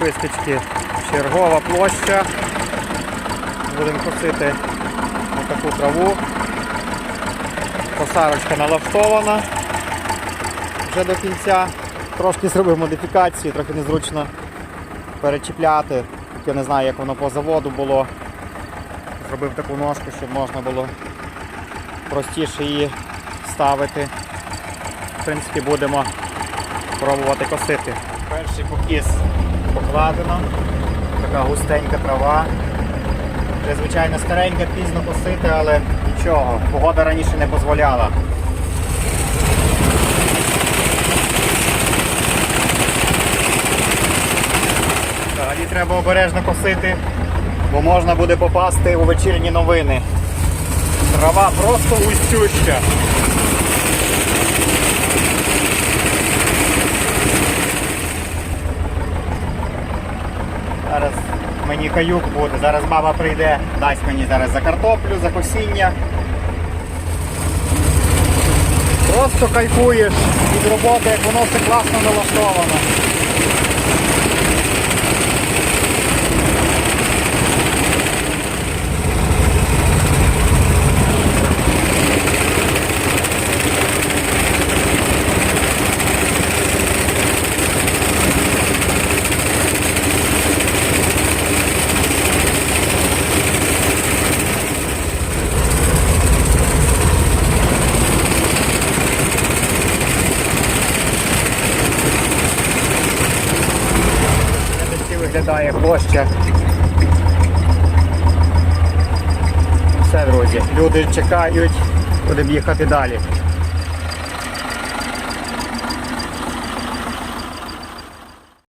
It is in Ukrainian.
вистачки чергова площа. Будемо косити таку траву. Косарочка налаштована вже до кінця. Трошки зробив модифікації, трохи незручно перечіпляти. Я не знаю, як воно по заводу було. Зробив таку ножку, щоб можна було простіше її ставити. В принципі, будемо пробувати косити. Перший покіс покладено. Така густенька трава. Вже, звичайно, старенька, пізно косити, але нічого, погода раніше не дозволяла. Взагалі треба обережно косити, бо можна буде попасти у вечірні новини. Трава просто устюща. Зараз мені каюк буде, зараз баба прийде, дасть мені зараз за картоплю, за косіння. Просто кайфуєш від роботи, як воно все класно налаштовано. Виглядає площа. Все, друзі, люди чекають, будемо їхати далі.